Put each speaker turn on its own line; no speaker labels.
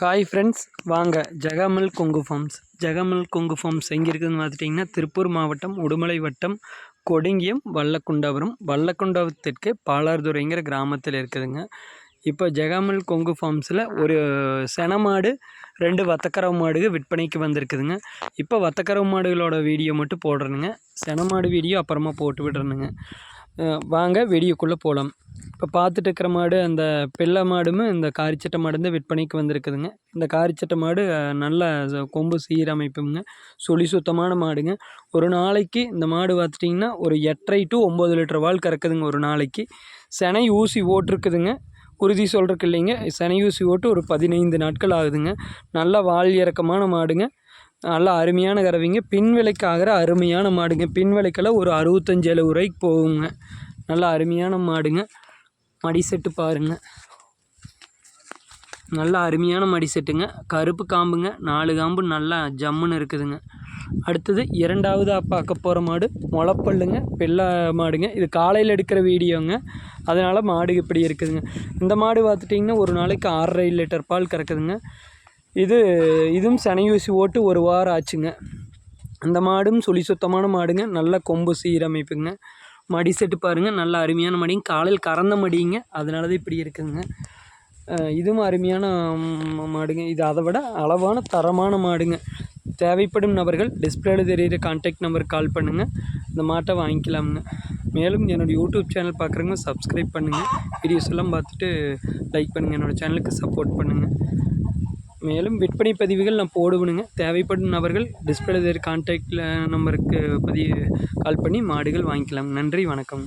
Hi friends வாங்க. Jegamal Kongu farms Jegamal Kongu farms எங்கே இருக்குதுன்னு பார்த்துட்டிங்கன்னா திருப்பூர் மாவட்டம் உடுமலை வட்டம் கொடுங்கியம் வல்லக்குண்டாபுரம். வல்லக்குண்டாபத்திற்கு பாலார்துறைங்கிற கிராமத்தில் இருக்குதுங்க. இப்போ ஜெகாமல் கொங்கு ஃபார்ம்ஸில் ஒரு செனமாடு ரெண்டு வத்தக்கரவு மாடுக விற்பனைக்கு வந்திருக்குதுங்க. இப்போ வத்தக்கரவு மாடுகளோட வீடியோ மட்டும் போடுறேனுங்க. செனமாடு வீடியோ அப்புறமா போட்டு விடுறேனுங்க. வாங்க வீடியோக்குள்ளே போகலாம் இப்போ பார்த்துட்டு இருக்கிற மாடு அந்த பிள்ளை மாடும் இந்த காரிச்சட்டை மாடு தான் விற்பனைக்கு வந்திருக்குதுங்க. இந்த காரிச்சட்டை மாடு நல்ல கொம்பு சீரமைப்புங்க. சுழி சுத்தமான மாடுங்க. ஒரு நாளைக்கு இந்த மாடு பார்த்துட்டிங்கன்னா ஒரு எட்டரை டு ஒம்பது லிட்டர் வால் கறக்குதுங்க ஒரு நாளைக்கு. செனை ஊசி ஓட்டிருக்குதுங்க. உறுதி சொல்கிறக்கு இல்லைங்க. செனை ஊசி ஓட்டு ஒரு பதினைந்து நாட்கள் ஆகுதுங்க. நல்ல வால் இறக்கமான மாடுங்க. நல்லா அருமையான கறவைங்க. பின் விலைக்கு ஆகிற அருமையான மாடுங்க. பின் விலைக்கெல்லாம் ஒரு அறுபத்தஞ்சு எழுபது ரூபாய்க்கு போகுங்க. நல்லா அருமையான மாடுங்க. மடி செட்டு பாருங்க. நல்லா அருமையான மடி செட்டுங்க. கருப்பு காம்புங்க. நாலு காம்பு நல்லா ஜம்முன்னு இருக்குதுங்க. அடுத்தது இரண்டாவது பார்க்க போகிற மாடு முளப்பல்லுங்க. வெள்ளை மாடுங்க. இது காலையில் எடுக்கிற வீடியோங்க. அதனால் மாடு இப்படி இருக்குதுங்க. இந்த மாடு பார்த்துட்டிங்கன்னா ஒரு நாளைக்கு ஆறரை லிட்டர் பால் கறக்குதுங்க. இது இதுவும் சனையூசி ஓட்டு ஒரு வாரம் ஆச்சுங்க. அந்த மாடும் சுழி சுத்தமான மாடுங்க. நல்ல கொம்பு சீரமைப்புங்க. மடி செட்டு பாருங்கள் நல்ல அருமையான மடிங்க. காலையில் கறந்த மடிங்க. அதனால தான் இப்படி இருக்குதுங்க இதுவும் அருமையான மாடுங்க. இது அதை விட அளவான தரமான மாடுங்க. தேவைப்படும் நபர்கள் டிஸ்பிளேல தெரிகிற கான்டாக்ட் நம்பருக்கு கால் பண்ணுங்கள் இந்த மாட்டை வாங்கிக்கலாம்ங்க. மேலும் என்னோடய யூடியூப் சேனல் பார்க்குறவங்க சப்ஸ்கிரைப் பண்ணுங்கள் வீடியோஸ் எல்லாம் பார்த்துட்டு லைக் பண்ணுங்கள் என்னோடய சேனலுக்கு சப்போர்ட் பண்ணுங்கள் மேலும் விற்பனை பதிவுகள் நான் போடுவணுங்க தேவைப்படும் நபர்கள் டிஸ்பிளேதர் கான்டாக்டில் நம்பருக்கு பதிவு கால் பண்ணி மாடுகள் வாங்கிக்கலாம் நன்றி வணக்கம்.